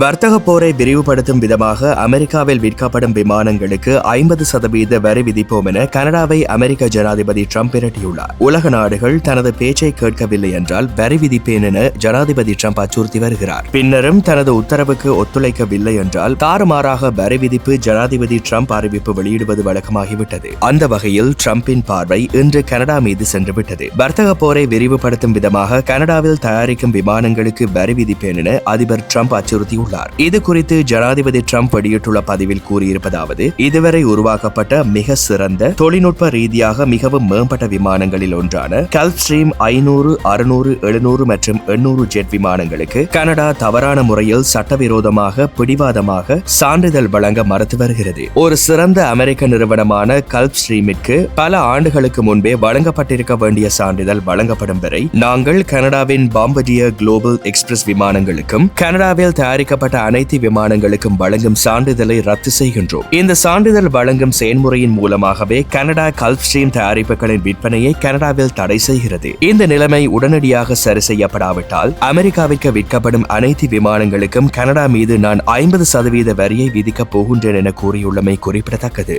வர்த்தக போரை விரிவுபடுத்தும் விதமாக அமெரிக்காவில் விற்கப்படும் விமானங்களுக்கு ஐம்பது சதவீத வரி விதிப்போம் என கனடாவை அமெரிக்க ஜனாதிபதி ட்ரம்ப் மிரட்டியுள்ளார் உலக நாடுகள் தனது பேச்சை கேட்கவில்லை என்றால் வரி விதிப்பேன் என ஜனாதிபதி ட்ரம்ப் அச்சுறுத்தி வருகிறார். பின்னரும் தனது உத்தரவுக்கு ஒத்துழைக்கவில்லை என்றால் தாறுமாறாக வரி விதிப்பு ஜனாதிபதி ட்ரம்ப் அறிவிப்பு வெளியிடுவது வழக்கமாகிவிட்டது. அந்த வகையில் ட்ரம்பின் பார்வை இன்று கனடா மீது சென்றுவிட்டது. வர்த்தக போரை விரிவுபடுத்தும் விதமாக கனடாவில் தயாரிக்கும் விமானங்களுக்கு வரி விதிப்பேன் என அதிபர் ட்ரம்ப் அச்சுறுத்தியுள்ளார். இது குறித்து ஜனாதிபதி ட்ரம்ப் வெளியிட்டுள்ள பதிவில் கூறியிருப்பதாவது இதுவரை உருவாக்கப்பட்ட மிக சிறந்த தொழில்நுட்ப ரீதியாக மிகவும் மேம்பட்ட விமானங்களில் ஒன்றான கல்ஸ்ட்ரீம் ஐநூறு அறுநூறு எழுநூறு மற்றும் எண்ணூறு ஜெட் விமானங்களுக்கு கனடா தவறான முறையில் சட்டவிரோதமாக பிடிவாதமாக சான்றிதழ் வழங்க மறுத்து வருகிறது. ஒரு சிறந்த அமெரிக்க நிறுவனமான கல்ப் ஸ்ட்ரீமிற்கு பல ஆண்டுகளுக்கு முன்பே வழங்கப்பட்டிருக்க வேண்டிய சான்றிதழ் வழங்கப்படும் வரை நாங்கள் கனடாவின் பாம்படியர் குளோபல் எக்ஸ்பிரஸ் விமானங்களுக்கும் கனடாவில் தயாரிக்க சம்பந்தப்பட்ட அனைத்து விமானங்களுக்கும் வழங்கும் சான்றிதழை ரத்து செய்கின்றோம். இந்த சான்றிதழ் வழங்கும் செயல்முறையின் மூலமாகவே கனடா கல்ப் ஸ்ட்ரீம் தயாரிப்புகளின் விற்பனையை கனடாவில் தடை செய்கிறது. இந்த நிலைமை உடனடியாக சரி செய்யப்படாவிட்டால் அமெரிக்காவிற்கு விற்கப்படும் அனைத்து விமானங்களுக்கும் கனடா மீது நான் ஐம்பது சதவீத வரியை விதிக்கப் போகின்றேன் என கூறியுள்ளமை குறிப்பிடத்தக்கது.